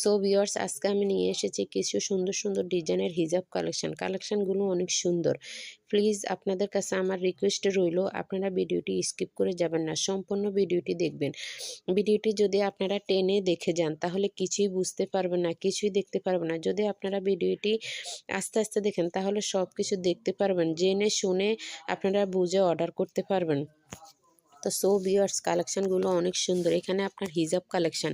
So viewers আজকে আমি নিয়ে এসেছি কিছু সুন্দর সুন্দর ডিজাইনের হিজাব কালেকশান কালেকশানগুলো অনেক সুন্দর। প্লিজ আপনাদের কাছে আমার রিকোয়েস্ট রইল, আপনারা ভিডিওটি স্কিপ করে যাবেন না, সম্পূর্ণ ভিডিওটি দেখবেন। ভিডিওটি যদি আপনারা টেনে দেখে যান, তাহলে কিছুই বুঝতে পারবেন না, কিছুই দেখতে পারবেন না। যদি আপনারা ভিডিওটি আস্তে আস্তে দেখেন, তাহলে সব কিছু দেখতে পারবেন, জেনে, শুনে আপনারা বুঝে অর্ডার করতে পারবেন। তো সো ভিউয়ার্স কালেকশানগুলো অনেক সুন্দর। এখানে আপনার হিজাব কালেকশান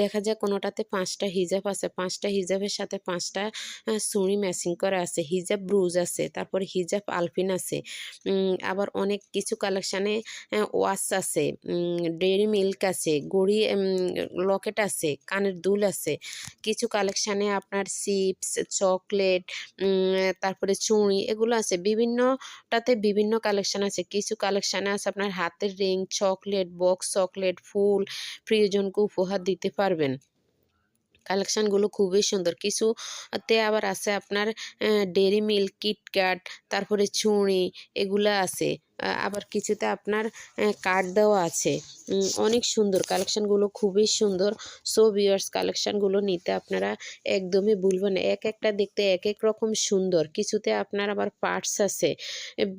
দেখা যায় কোনোটাতে পাঁচটা হিজাব আছে, পাঁচটা হিজাবের সাথে পাঁচটা সুড়ি ম্যাচিং করা আছে। হিজাব ব্রুজ আছে, তারপরে হিজাব আলফিন আছে। আবার অনেক কিছু কালেকশানে ওয়াশ আছে। ডেয়ারি মিল্ক আছে, গড়ি লকেট আছে, কানের দুল আছে। কিছু কালেকশানে আপনার চিপস চকলেট তারপরে চুড়ি, এগুলো আছে। বিভিন্নটাতে বিভিন্ন কালেকশান আছে। কিছু কালেকশানে আছে আপনার হাতের রিং চকলেট বক্স চকলেট ফুল প্রিয়জনকে উপহার দিতে পারবেন। কালেকশানগুলো খুবই সুন্দর। কিছুতে আবার আছে আপনার ডেরি মিল্ক কিটক্যাট তারপরে চুড়ি, এগুলো আছে। আবার কিছুতে আপনার কার্ড দেওয়া আছে। অনেক সুন্দর। কালেকশানগুলো খুবই সুন্দর। সো ভিউয়ার্স কালেকশানগুলো নিতে আপনারা একদমই ভুলবেন এক একটা দেখতে এক এক রকম সুন্দর। কিছুতে আপনার আবার পার্টস আছে।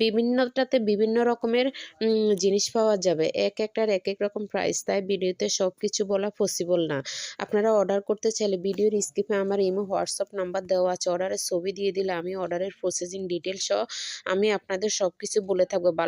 বিভিন্নটাতে বিভিন্ন রকমের জিনিস পাওয়া যাবে। এক একটার এক এক রকম প্রাইস তাই ভিডিওতে সব কিছু বলা পসিবল না। আপনারা অর্ডার করতে চাইলে ভিডিওর স্কিপে আমার ইমো হোয়াটসঅ্যাপ নাম্বার দেওয়া আছে। অর্ডারের ছবি দিয়ে দিলে আমি অর্ডারের প্রসেসিং ডিটেলস আমি আপনাদের সব কিছু বলে থাকব।